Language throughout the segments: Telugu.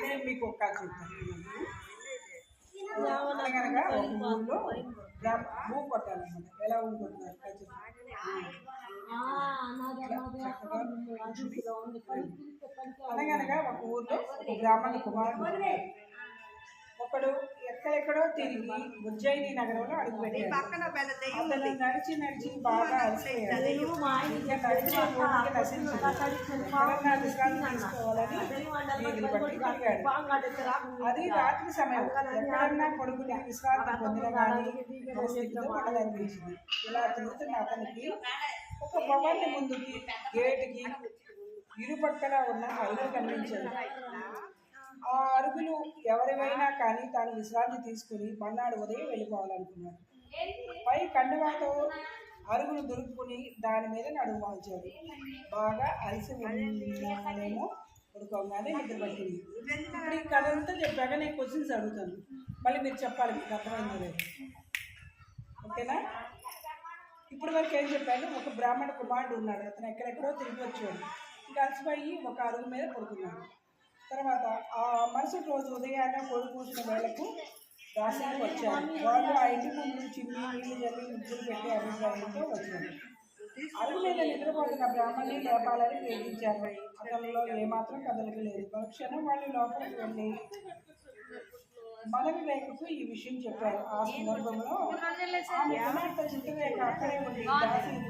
నేను మీకు ఒక కథ చెప్తాను ఒక ఊళ్ళో భూ కొట్టాలన్నమాట ఎలా చెప్తాను. అనగనగా ఒక ఊర్లో ఒక బ్రాహ్మణ కుమారుడు. ఒకడు ఎక్కడెక్కడో తిరిగి ఉజ్జయిని నగరంలో అడుగుపెట్టాడు. అతను నడిచి నడిచి బాగా అలసిపోయాడు. అది రాత్రి సమయం. ఎక్కడన్నా కొడుకుని విశ్రాంతి పొందిన కానీ ఇలా తిరుగుతున్న అతనికి ఒక భవాన్ని ముందుకి గేటుకి ఇరుపక్కల ఉన్న అరుగు కనిపించాయి. ఆ అరుగులు ఎవరివైనా కానీ తాను విశ్రాంతి తీసుకుని మన్నాడు ఉదయం వెళ్ళిపోవాలనుకున్నాడు పై కండువాతో అరుగులు దొరుకుని దాని మీద నడుము వాల్చాడు బాగా అలసి ఉన్నానేమో పడుకోగానే నిద్ర పట్టింది. ఇప్పుడు ఈ కథ అంతా చెప్పాక నేను క్వశ్చన్స్ అడుగుతాను. మళ్ళీ మీరు చెప్పాలి మీకు అర్థమైందో లేదు. ఓకేనా? ఇప్పుడు వరకు ఏం చెప్పాను? ఒక బ్రాహ్మణ కుమారుడు ఉన్నాడు. అతను ఎక్కడెక్కడో తిరిగి వచ్చాడు. ఇంకా అలసిపోయి ఒక అరుగు మీద పడుకున్నాడు. తర్వాత ఆ మరుసటి రోజు ఉదయాన్నే కోడి కూసిన వేళకు రాశికి వచ్చారు. వాళ్ళు ఆ ఇంటి ముందు చిమ్మి నీళ్ళు జల్లి ముగ్గులు పెట్టి అభిప్రాయంతో వచ్చారు. అరుగు మీద నిద్రపోతున్న బ్రాహ్మణ్ణి లేపాలని వేధించారు. అతనిలో ఏమాత్రం కదలిక లేదు. క్షణం వాళ్ళు లోపలికి వెళ్ళి మదన రేఖకు ఈ విషయం చెప్పారు. ఆ సందర్భంలో ఆమె కుమార్తె చిత్రరేఖ అక్కడే ఉండి దాసిని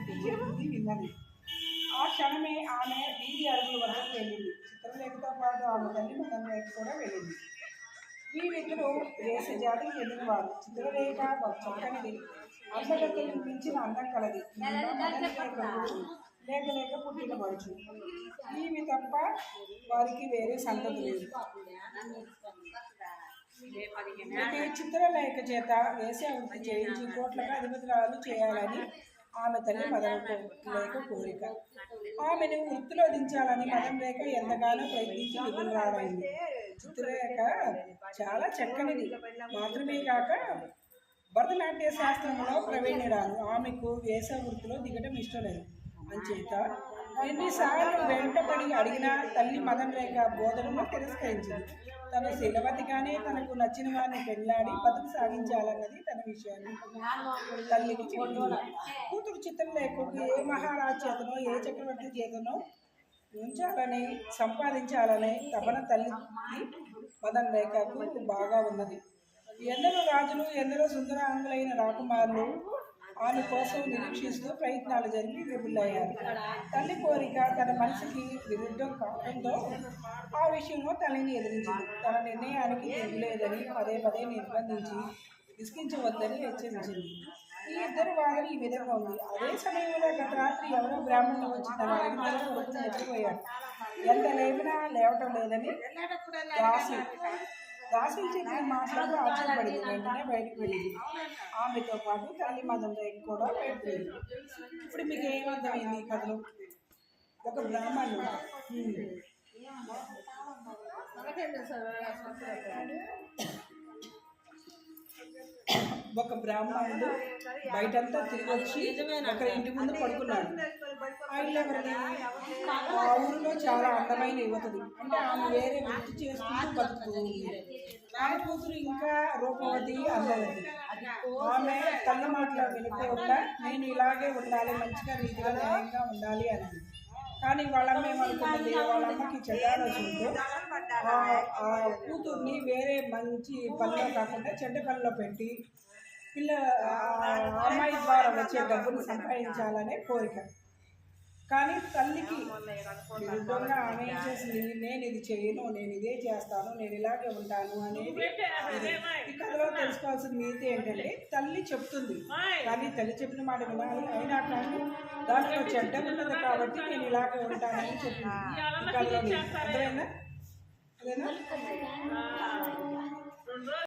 విన్నది ఆ క్షణమే ఆమె వీధి అడుగుల వద్దకు వెళ్ళింది చిత్రలేఖతో పాటు ఆమె తల్లి కూడా వెళ్ళింది. వీరిద్దరూ దేశ జాతికి చెందినవారు చిత్రరేఖ చక్కనిది అందగత్తెలు మించిన అందం కలది. లేక లేక పుట్టిన మనుషు ఈమె తప్ప వారికి వేరే సంతతి లేదు. చిత్రలేఖ చేత వేసే వృత్తి చేయించి కోట్లకు అధిపతురాలు చేయాలని ఆమె తల్లి మదన లేఖ కోరిక. ఆమెను వృత్తిలో దించాలని మదన రేఖ ఎంతగానో ప్రయత్నించి విధురాలైంది చిత్రరేఖ చాలా చక్కనిది. మాత్రమే కాక భరతనాట్య శాస్త్రంలో ప్రవీణురాలు. ఆమెకు వేస వృత్తిలో దిగడం ఇష్టం లేదు. అంచేత ఎన్నిసార్లు వెంటబడి అడిగినా తల్లి మదన్ రేఖ బోధనను తిరస్కరించింది. తన శీలవతిగానే తనకు నచ్చిన వారిని పెళ్ళాడి బతుకు సాగించాలన్నది తన విషయాన్ని. తల్లికి చెప్పింది కూతురు లేకుండా ఏ మహారాజు చేతనో ఏ చక్రవర్తి చేతనో ఉంచాలని సంపాదించాలనే తపన తల్లికి మదన్ రేఖకు బాగా ఉన్నది. ఎందరో రాజులు ఎందరో సుందరాంగులైన రాకుమారులు ఆమె కోసం నిరీక్షిస్తూ ప్రయత్నాలు జరిపి విపులయ్యారు తల్లి కోరిక తన మనసుకి విరుద్ధం కావడంతో ఆ విషయంలో తల్లిని ఎదిరించింది. తన నిర్ణయానికి తిరుగులేదని పదే పదే నిర్బంధించి విసిగించవద్దని హెచ్చరించింది. ఈ ఇద్దరు వాదన ఈ విధంగా ఉంది. అదే సమయంలో గత రాత్రి ఎవరో బ్రాహ్మణులు వచ్చి తన అడిగి ఎంత లేపినా లేవటం లేదని దాసి దాసి చెప్పిన మాటలకు ఆశ్చర్యపడింది. వెంటనే బయటకు వెళ్ళింది. ఆమెతో పాటు తల్లి మదం కూడా వెళ్ళింది ఇప్పుడు మీకు ఏమర్థమైంది కథలో? ఒక బ్రాహ్మణుడు. హ్మ్. ఒక బ్రాహ్మణుడు బయటంతా తిరిగి వచ్చి ఒక ఇంటి ముందు పడుకున్నాడు. ఆ ఊరిలో చాలా అందమైన యువతది. అంటే ఆమె వేరే వృత్తి చేసుకుంటూ బతుకుతుంది. ఆమె కూతురు ఇంకా రూపవతి అందవతి ఆమె తల్లి మాటలో వినుకోకుండా నేను ఇలాగే ఉండాలి మంచిగా రీతిగా న్యాయంగా ఉండాలి అని కానీ వాళ్ళమ్మ ఏమనుకున్నది వాళ్ళ అమ్మకి చెడ్డాలోచనతో ఆ ఆ కూతుర్ని వేరే మంచి పనిలో కాకుండా చెడ్డ పనిలో పెట్టి పిల్ల అమ్మాయి ద్వారా వచ్చే డబ్బుని సంపాదించాలనే కోరిక. కానీ తల్లికి విరుద్ధంగా ఆమె ఏం చేసింది? నేను ఇది చేయను నేను ఇదే చేస్తాను నేను ఇలాగే ఉంటాను అనేది. ఈ కథలో తెలుసుకోవాల్సిన నీతి ఏంటంటే తల్లి చెప్తుంది. కానీ తల్లి చెప్పిన మాట వినాలి అయినా కానీ దాంట్లో చెడ్డ ఉన్నది కాబట్టి నేను ఇలాగే ఉంటానని చెప్పింది ఈ కథలో. అర్థమైందా? అదేనా?